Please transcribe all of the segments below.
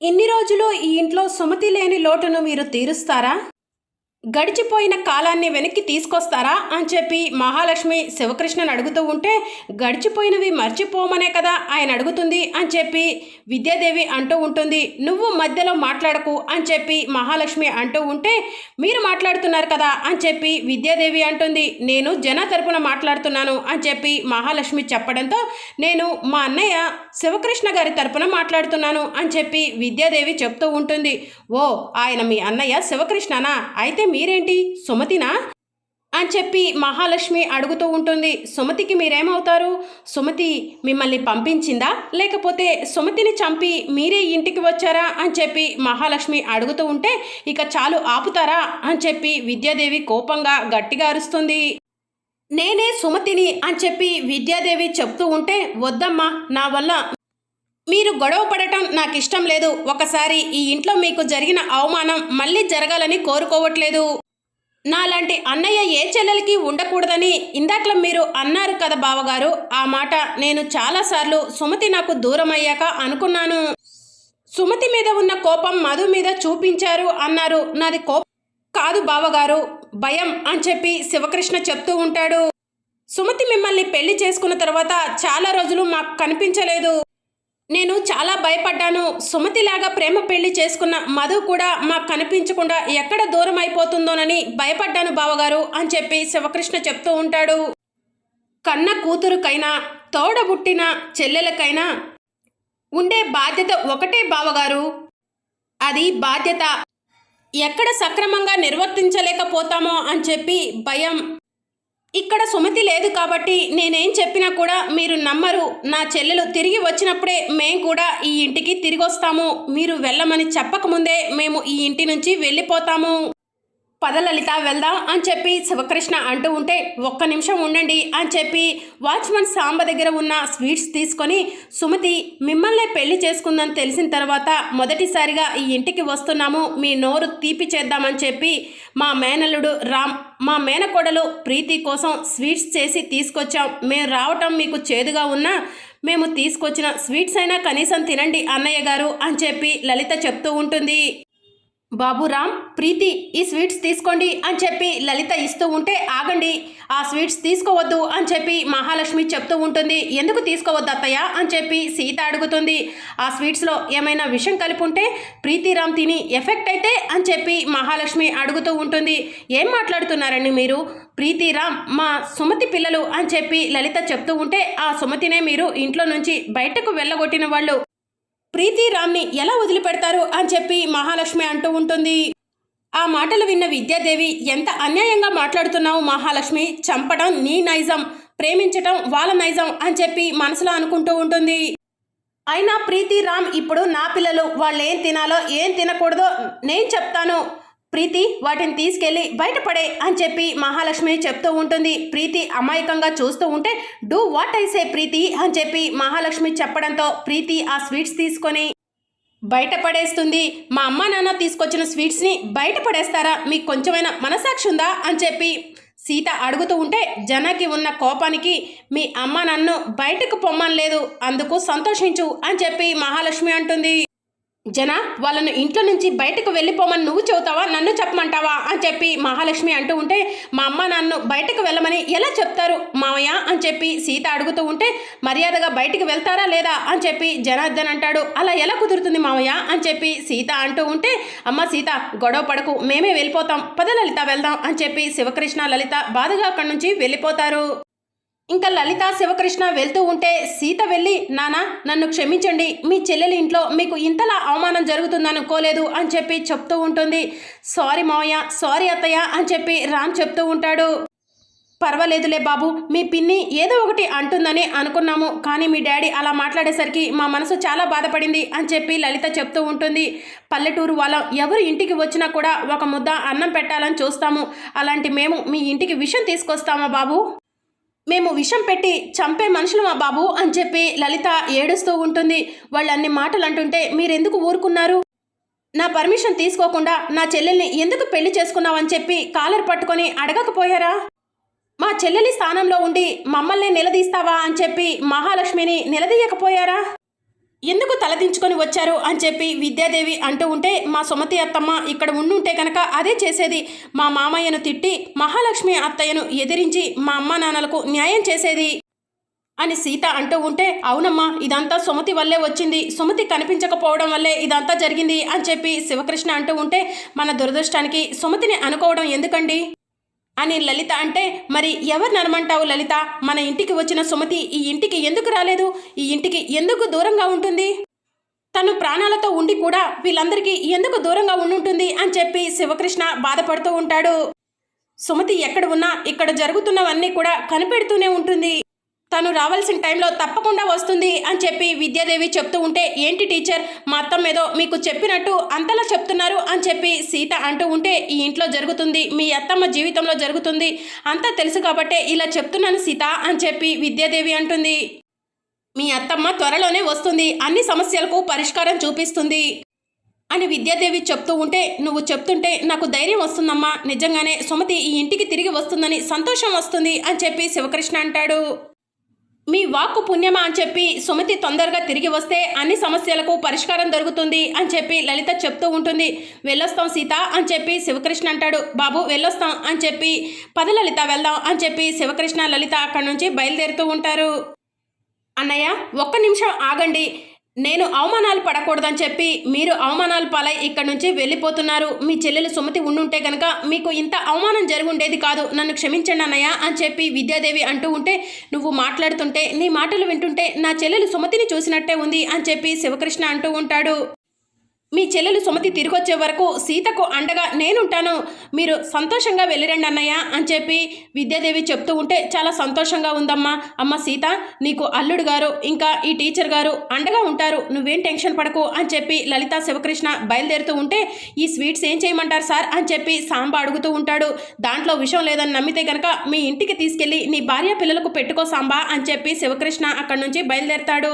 ఇన్ని రోజులు ఈ ఇంట్లో సుమతి లేని లోటును మీరు తీరుస్తారా? గడిచిపోయిన కాలాన్ని వెనక్కి తీసుకొస్తారా అని చెప్పి మహాలక్ష్మి శివకృష్ణను అడుగుతూ ఉంటే గడిచిపోయినవి మర్చిపోమనే కదా ఆయన అడుగుతుంది అని చెప్పి విద్యాదేవి అంటూ ఉంటుంది. నువ్వు మధ్యలో మాట్లాడకు అని చెప్పి మహాలక్ష్మి అంటూ ఉంటే మీరు మాట్లాడుతున్నారు కదా అని చెప్పి విద్యాదేవి అంటుంది. నేను జన తరపున మాట్లాడుతున్నాను అని చెప్పి మహాలక్ష్మి చెప్పడంతో నేను మా అన్నయ్య శివకృష్ణ గారి తరపున మాట్లాడుతున్నాను అని చెప్పి విద్యాదేవి చెప్తూ ఉంటుంది. ఓ ఆయన మీ అన్నయ్య శివకృష్ణనా? అయితే మీరేంటి? సుమతినా? అని చెప్పి మహాలక్ష్మి అడుగుతూ ఉంటుంది. సుమతికి మీరేమవుతారు? సుమతి మిమ్మల్ని పంపించిందా? లేకపోతే సుమతిని చంపి మీరే ఇంటికి వచ్చారా? అని చెప్పి మహాలక్ష్మి అడుగుతూ ఉంటే ఇక చాలు ఆపుతారా? అని చెప్పి విద్యాదేవి కోపంగా గట్టిగా అరుస్తుంది. నేనే సుమతిని అని చెప్పి విద్యాదేవి చెప్తూ ఉంటే వద్దమ్మా నా వల్ల మీరు గొడవ పడటం నాకు ఇష్టం లేదు. ఒకసారి ఈ ఇంట్లో మీకు జరిగిన అవమానం మళ్ళీ జరగాలని కోరుకోవట్లేదు. నాలాంటి అన్నయ్య ఏ చెల్లెలకి ఉండకూడదని ఇందాకలా మీరు అన్నారు కదా బావగారు. ఆ మాట నేను చాలాసార్లు సుమతి నాకు దూరం అయ్యాక అనుకున్నాను. సుమతి మీద ఉన్న కోపం మధు మీద చూపించారు అన్నారు. నాది కోపం కాదు బావగారు. భయం అని చెప్పి శివకృష్ణ చెప్తూ ఉంటాడు. సుమతి మిమ్మల్ని పెళ్ళి చేసుకున్న తర్వాత చాలా రోజులు మాకు కనిపించలేదు. నేను చాలా భయపడ్డాను. సుమతిలాగా ప్రేమ పెళ్ళి చేసుకున్న మధు కూడా మాకు కనిపించకుండా ఎక్కడ దూరం అయిపోతుందోనని భయపడ్డాను బావగారు అని చెప్పి శివకృష్ణ చెప్తూ ఉంటాడు. కన్న కూతురుకైనా తోడబుట్టిన చెల్లెలకైనా ఉండే బాధ్యత ఒకటే బావగారు. అది బాధ్యత. ఎక్కడ సక్రమంగా నిర్వర్తించలేకపోతామో అని చెప్పి భయం ఇక్కడ సుమతి లేదు కాబట్టి నేనేం చెప్పినా కూడా మీరు నమ్మరు. నా చెల్లెలు తిరిగి వచ్చినప్పుడే మేము కూడా ఈ ఇంటికి తిరిగి వస్తాము మీరు వెళ్ళమని చెప్పకముందే మేము ఈ ఇంటి నుంచి వెళ్ళిపోతాము. పదలలిత వెళ్దాం అని చెప్పి శివకృష్ణ అంటూ ఉంటే ఒక్క నిమిషం ఉండండి అని చెప్పి వాచ్మన్ సాంబ దగ్గర ఉన్న స్వీట్స్ తీసుకొని సుమతి మిమ్మల్నే పెళ్ళి చేసుకుందని తెలిసిన తర్వాత మొదటిసారిగా ఈ ఇంటికి వస్తున్నాము మీ నోరు తీపి చేద్దామని చెప్పి మా మేనల్లుడు రామ్ మా మేనకోడలు ప్రీతి కోసం స్వీట్స్ చేసి తీసుకొచ్చాం. మేము రావటం మీకు చేదుగా ఉన్నా మేము తీసుకొచ్చిన స్వీట్స్ అయినా కనీసం తినండి అన్నయ్య గారు అని చెప్పి లలిత చెప్తూ ఉంటుంది. బాబు రామ్ ప్రీతి ఈ స్వీట్స్ తీసుకోండి అని చెప్పి లలిత ఇస్తూ ఉంటే ఆగండి. ఆ స్వీట్స్ తీసుకోవద్దు అని చెప్పి మహాలక్ష్మి చెప్తూ ఉంటుంది. ఎందుకు తీసుకోవద్దు అత్తయ్య అని చెప్పి సీత అడుగుతుంది. ఆ స్వీట్స్లో ఏమైనా విషం కలిపి ఉంటే ప్రీతిరామ్ తిని ఎఫెక్ట్ అయితే అని చెప్పి మహాలక్ష్మి అడుగుతూ ఉంటుంది. ఏం మాట్లాడుతున్నారండి మీరు? ప్రీతిరామ్ మా సుమతి పిల్లలు అని చెప్పి లలిత చెప్తూ ఉంటే ఆ సుమతినే మీరు ఇంట్లో నుంచి బయటకు వెళ్ళగొట్టిన వాళ్ళు. ప్రీతి రామ్ని ఎలా వదిలిపెడతారు అని చెప్పి మహాలక్ష్మి అంటూ ఉంటుంది. ఆ మాటలు విన్న విద్యాదేవి ఎంత అన్యాయంగా మాట్లాడుతున్నావు మహాలక్ష్మి? చంపడం నీ నైజం ప్రేమించటం వాళ్ళ నైజం అని చెప్పి మనసులో అనుకుంటూ ఉంటుంది. అయినా ప్రీతి రామ్ ఇప్పుడు నా పిల్లలు వాళ్ళు ఏం తినాలో ఏం తినకూడదో నేను చెప్తాను. ప్రీతి వాటిని తీసుకెళ్ళి బయటపడే అని చెప్పి మహాలక్ష్మి చెప్తూ ఉంటుంది. ప్రీతి అమాయకంగా చూస్తూ ఉంటే do what I say Preeti అని చెప్పి మహాలక్ష్మి చెప్పడంతో ప్రీతి ఆ స్వీట్స్ తీసుకొని బయటపడేస్తుంది. మా అమ్మ నాన్న తీసుకొచ్చిన స్వీట్స్ని బయటపడేస్తారా? మీకు కొంచెమైనా మనసాక్షి ఉందా? అని చెప్పి సీత అడుగుతూ ఉంటే జనకి ఉన్న కోపానికి మీ అమ్మ నన్ను బయటకు పొమ్మనలేదు. అందుకు సంతోషించు అని చెప్పి మహాలక్ష్మి అంటుంది. జన వాళ్ళను ఇంట్లో నుంచి బయటకు వెళ్ళిపోమని నువ్వు చెబుతావా నన్ను చెప్పమంటావా అని చెప్పి మహాలక్ష్మి అంటూ ఉంటే మా అమ్మ నన్ను బయటకు వెళ్ళమని ఎలా చెప్తారు మామయ్య అని చెప్పి సీత అడుగుతూ ఉంటే మర్యాదగా బయటికి వెళ్తారా లేదా అని చెప్పి జనార్దన్ అంటాడు. అలా ఎలా కుదురుతుంది మామయ్య అని చెప్పి సీత అంటూ ఉంటే అమ్మ సీత గొడవ పడకు మేమే వెళ్ళిపోతాం పద లలిత వెళ్దాం అని చెప్పి శివకృష్ణ లలిత బాధగా అక్కడి నుంచి వెళ్ళిపోతారు. ఇంకా లలిత శివకృష్ణ వెళ్తూ ఉంటే సీత వెళ్ళి నానా నన్ను క్షమించండి. మీ చెల్లెలి ఇంట్లో మీకు ఇంతలా అవమానం జరుగుతుందనుకోలేదు అని చెప్పి చెప్తూ ఉంటుంది. సారీ మావయ్య సారీ అత్తయ్య అని చెప్పి రామ్ చెప్తూ ఉంటాడు. పర్వాలేదులే బాబు మీ పిన్ని ఏదో ఒకటి అంటుందని అనుకున్నాము. కానీ మీ డాడీ అలా మాట్లాడేసరికి మా మనసు చాలా బాధపడింది అని చెప్పి లలిత చెప్తూ ఉంటుంది. పల్లెటూరు వాళ్ళం ఎవరు ఇంటికి వచ్చినా కూడా ఒక ముద్ద అన్నం పెట్టాలని చూస్తాము. అలాంటి మేము మీ ఇంటికి విషయం తీసుకొస్తామా బాబు? మేము విషం పెట్టి చంపే మనుషులు మా బాబు అని చెప్పి లలిత ఏడుస్తూ ఉంటుంది. వాళ్ళు అన్ని మాటలు అంటుంటే మీరెందుకు ఊరుకున్నారు? నా పర్మిషన్ తీసుకోకుండా నా చెల్లెల్ని ఎందుకు పెళ్ళి చేసుకున్నావని చెప్పి కాలర్ పట్టుకొని అడగకపోయారా? మా చెల్లెలి స్థానంలో ఉండి మమ్మల్ని నిలదీస్తావా అని చెప్పి మహాలక్ష్మిని నిలదీయకపోయారా? ఎందుకు తలదించుకొని వచ్చారు అని చెప్పి విద్యాదేవి అంటూ ఉంటే మా సుమతి అత్తమ్మ ఇక్కడ ఉండుంటే కనుక అదే చేసేది. మా మామయ్యను తిట్టి మహాలక్ష్మి అత్తయ్యను ఎదిరించి మా అమ్మ నాన్నలకు న్యాయం చేసేది అని సీత అంటూ ఉంటే అవునమ్మా ఇదంతా సుమతి వల్లే వచ్చింది. సుమతి కనిపించకపోవడం వల్లే ఇదంతా జరిగింది అని చెప్పి శివకృష్ణ అంటూ ఉంటే మన దురదృష్టానికి సుమతిని అనుకోవడం ఎందుకండి? అని లలిత అంటే మరి ఎవరిని అనమంటావు లలిత? మన ఇంటికి వచ్చిన సుమతి ఈ ఇంటికి ఎందుకు రాలేదు? ఈ ఇంటికి ఎందుకు దూరంగా ఉంటుంది? తను ప్రాణాలతో ఉండి కూడా వీళ్ళందరికీ ఎందుకు దూరంగా ఉండుంటుంది? అని చెప్పి శివకృష్ణ బాధపడుతూ ఉంటాడు. సుమతి ఎక్కడ ఉన్నా ఇక్కడ జరుగుతున్నవన్నీ కూడా కనిపెడుతూనే ఉంటుంది. తను రావాల్సిన టైంలో తప్పకుండా వస్తుంది అని చెప్పి విద్యాదేవి చెప్తూ ఉంటే ఏంటి టీచర్ మా అత్తమ్మ ఏదో మీకు చెప్పినట్టు అంతలా చెప్తున్నారు అని చెప్పి సీత అంటూ ఉంటే ఈ ఇంట్లో జరుగుతుంది మీ అత్తమ్మ జీవితంలో జరుగుతుంది అంతా తెలుసు కాబట్టే ఇలా చెప్తున్నాను సీత అని చెప్పి విద్యాదేవి అంటుంది. మీ అత్తమ్మ త్వరలోనే వస్తుంది అన్ని సమస్యలకు పరిష్కారం చూపిస్తుంది అని విద్యాదేవి చెప్తూ ఉంటే నువ్వు చెప్తుంటే నాకు ధైర్యం వస్తుందమ్మా నిజంగానే సుమతి ఈ ఇంటికి తిరిగి వస్తుందని సంతోషం వస్తుంది అని చెప్పి శివకృష్ణ అంటాడు. మీ వాక్కు పుణ్యమా అని చెప్పి సుమతి తొందరగా తిరిగి వస్తే అన్ని సమస్యలకు పరిష్కారం దొరుకుతుంది అని చెప్పి లలిత చెప్తూ ఉంటుంది. వెళ్ళొస్తాం సీత అని చెప్పి శివకృష్ణ అంటాడు. బాబు వెళ్ళొస్తాం అని చెప్పి పద లలిత వెళ్దాం అని చెప్పి శివకృష్ణ లలిత అక్కడి నుంచి బయలుదేరుతూ ఉంటారు. అన్నయ్య ఒక్క నిమిషం ఆగండి. నేను అవమానాలు పడకూడదని చెప్పి మీరు అవమానాలు పాలై ఇక్కడి నుంచి వెళ్ళిపోతున్నారు. మీ చెల్లెలు సుమతి ఉండుంటే కనుక మీకు ఇంత అవమానం జరుగుండేది కాదు. నన్ను క్షమించండి అన్నయ్య అని చెప్పి విద్యాదేవి అంటూ ఉంటే నువ్వు మాట్లాడుతుంటే నీ మాటలు వింటుంటే నా చెల్లెలు సుమతిని చూసినట్టే ఉంది అని చెప్పి శివకృష్ణ అంటూ ఉంటాడు. మీ చెల్లెలు సుమతి తిరిగొచ్చే వరకు సీతకు అండగా నేనుంటాను. మీరు సంతోషంగా వెళ్ళిరండి అన్నయ్య అని చెప్పి విద్యాదేవి చెప్తూ ఉంటే చాలా సంతోషంగా ఉందమ్మా. అమ్మ సీత నీకు అల్లుడు గారు ఇంకా ఈ టీచర్ గారు అండగా ఉంటారు. నువ్వేం టెన్షన్ పడకు అని చెప్పి లలిత శివకృష్ణ బయలుదేరుతూ ఉంటే ఈ స్వీట్స్ ఏం చేయమంటారు సార్ అని చెప్పి సాంబ అడుగుతూ ఉంటాడు. దాంట్లో విషయం లేదని నమ్మితే కనుక మీ ఇంటికి తీసుకెళ్ళి నీ భార్య పిల్లలకు పెట్టుకో సాంబా అని చెప్పి శివకృష్ణ అక్కడి నుంచి బయలుదేరతాడు.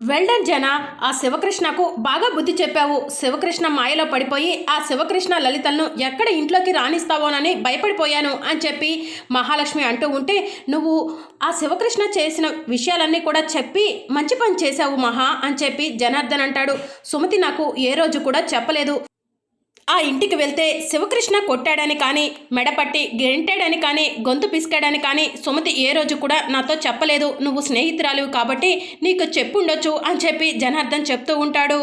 వెల్డన్ జన ఆ శివకృష్ణకు బాగా బుద్ధి చెప్పావు. శివకృష్ణ మాయలో పడిపోయి ఆ శివకృష్ణ లలితలను ఎక్కడ ఇంట్లోకి రాణిస్తావోనని భయపడిపోయాను అని చెప్పి మహాలక్ష్మి అంటూ ఉంటే నువ్వు ఆ శివకృష్ణ చేసిన విషయాలన్నీ కూడా చెప్పి మంచి పని చేశావు మహా అని చెప్పి జనార్దన్ అంటాడు. సుమతి నాకు ఏ రోజు కూడా చెప్పలేదు. ఆ ఇంటికి వెళ్తే శివకృష్ణ కొట్టాడని కానీ మెడపట్టి గెంటాడని కానీ గొంతు పిసికాడని కానీ సుమతి ఏ రోజు కూడా నాతో చెప్పలేదు. నువ్వు స్నేహితురాలివి కాబట్టి నీకు చెప్పుండొచ్చు అని చెప్పి జనార్దన్ చెప్తూ ఉంటాడు.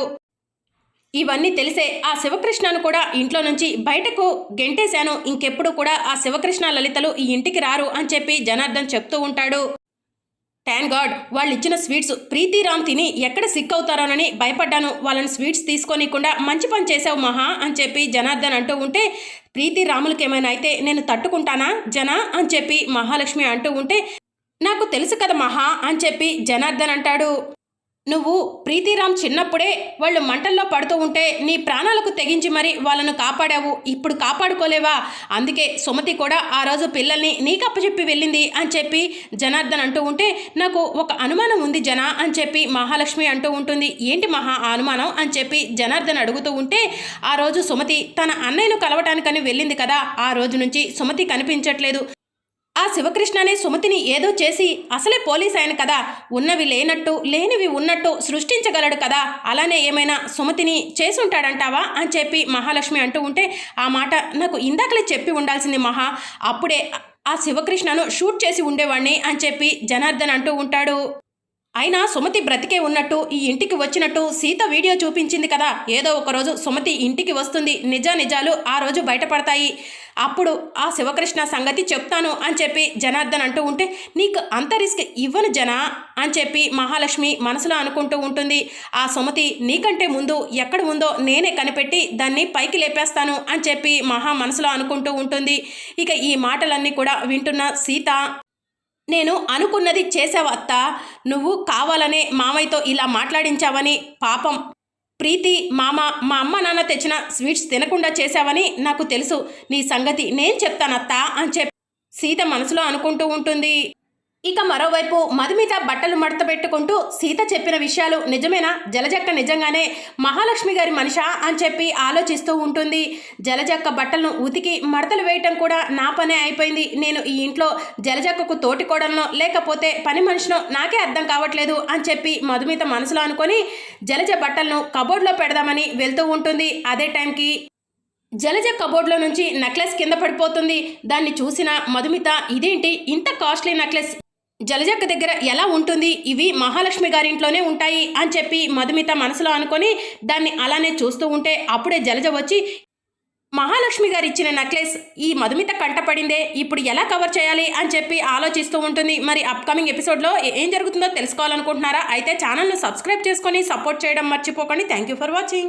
ఇవన్నీ తెలిసే ఆ శివకృష్ణను కూడా ఇంట్లో నుంచి బయటకు గెంటేశాను. ఇంకెప్పుడు కూడా ఆ శివకృష్ణ లలితలు ఈ ఇంటికి రారు అని చెప్పి జనార్దన్ చెప్తూ ఉంటాడు. థ్యాంక్ గాడ్ వాళ్ళు ఇచ్చిన స్వీట్స్ ప్రీతిరామ్ తిని ఎక్కడ సిక్ అవుతారోనని భయపడ్డాను. వాళ్ళని స్వీట్స్ తీసుకోనికుండా మంచి పని చేసావు మహా అని చెప్పి జనార్దన్ అంటూ ఉంటే ప్రీతి రాములకి ఏమైనా అయితే నేను తట్టుకుంటానా? జన అని చెప్పి మహాలక్ష్మి అంటూ ఉంటే నాకు తెలుసు కదా మహా అని చెప్పి జనార్దన్ అంటాడు. నువ్వు ప్రీతిరామ్ చిన్నప్పుడే వాళ్ళు మంటల్లో పడుతూ ఉంటే నీ ప్రాణాలకు తెగించి మరి వాళ్ళను కాపాడావు. ఇప్పుడు కాపాడుకోలేవా? అందుకే సుమతి కూడా ఆ రోజు పిల్లల్ని నీకు అప్పచెప్పి వెళ్ళింది అని చెప్పి జనార్దన్ అంటూ ఉంటే నాకు ఒక అనుమానం ఉంది జన అని చెప్పి మహాలక్ష్మి అంటూ ఉంటుంది. ఏంటి మహా అనుమానం అని చెప్పి జనార్దన్ అడుగుతూ ఉంటే ఆ రోజు సుమతి తన అన్నయ్యను కలవటానికని వెళ్ళింది కదా. ఆ రోజు నుంచి సుమతి కనిపించట్లేదు. ఆ శివకృష్ణనే సుమతిని ఏదో చేసి అసలే పోలీస్ ఆయన కదా ఉన్నవి లేనట్టు లేనివి ఉన్నట్టు సృష్టించగలడు కదా అలానే ఏమైనా సుమతిని చేసుంటాడంటావా అని చెప్పి మహాలక్ష్మి అంటూ ఉంటే ఆ మాట నాకు ఇందాకలే చెప్పి ఉండాల్సింది మహా. అప్పుడే ఆ శివకృష్ణను షూట్ చేసి ఉండేవాణ్ణి అని చెప్పి జనార్దన్ అంటూ ఉంటాడు. అయినా సుమతి బ్రతికే ఉన్నట్టు ఈ ఇంటికి వచ్చినట్టు సీత వీడియో చూపించింది కదా. ఏదో ఒక రోజు సుమతి ఇంటికి వస్తుంది. నిజా నిజాలు ఆ రోజు బయటపడతాయి. అప్పుడు ఆ శివకృష్ణ సంగతి చెప్తాను అని చెప్పి జనార్దన్ అంటూ ఉంటే నీకు అంత రిస్క్ ఇవ్వను జన అని చెప్పి మహాలక్ష్మి మనసులో అనుకుంటూ ఉంటుంది. ఆ సుమతి నీకంటే ముందు ఎక్కడ ఉందో నేనే కనిపెట్టి దాన్ని పైకి లేపేస్తాను అని చెప్పి మహా మనసులో అనుకుంటూ ఉంటుంది. ఇక ఈ మాటలన్నీ కూడా వింటున్న సీత నేను అనుకున్నది చేసావు అత్త. నువ్వు కావాలనే మామయ్యతో ఇలా మాట్లాడించావని పాపం ప్రీతి మామ మా అమ్మ నాన్న తెచ్చిన స్వీట్స్ తినకుండా చేశావని నాకు తెలుసు. నీ సంగతి నేను చెప్తానత్తా అని చెప్పి సీత మనసులో అనుకుంటూ ఉంటుంది. ఇక మరోవైపు మధుమిత బట్టలు మడత పెట్టుకుంటూ సీత చెప్పిన విషయాలు నిజమేనా? జలజక్క నిజంగానే మహాలక్ష్మి గారి మనిషా అని చెప్పి ఆలోచిస్తూ ఉంటుంది. జలజక్క బట్టలను ఉతికి మడతలు వేయటం కూడా నా పనే అయిపోయింది. నేను ఈ ఇంట్లో జలజక్కకు తోటికోడలనో లేకపోతే పని మనిషినో నాకే అర్థం కావట్లేదు అని చెప్పి మధుమిత మనసులో అనుకొని జలజ బట్టలను కబోర్డ్లో పెడదామని వెళ్తూ ఉంటుంది. అదే టైంకి జలజ కబోర్డ్లో నుంచి నెక్లెస్ కింద పడిపోతుంది. దాన్ని చూసిన మధుమిత ఇదేంటి? ఇంత కాస్ట్లీ నెక్లెస్ జలజక్క దగ్గర ఎలా ఉంటుంది? ఇవి మహాలక్ష్మి గారింట్లోనే ఉంటాయి అని చెప్పి మధుమిత మనసులో అనుకొని దాన్ని అలానే చూస్తూ ఉంటే అప్పుడే జలజ వచ్చి మహాలక్ష్మి గారు ఇచ్చిన నెక్లెస్ ఈ మధుమిత కంటపడిందే ఇప్పుడు ఎలా కవర్ చేయాలి? అని చెప్పి ఆలోచిస్తూ ఉంటుంది. మరి అప్కమింగ్ ఎపిసోడ్లో ఏం జరుగుతుందో తెలుసుకోవాలనుకుంటున్నారా? అయితే ఛానల్ను సబ్స్క్రైబ్ చేసుకొని సపోర్ట్ చేయడం మర్చిపోకండి. Thank you for watching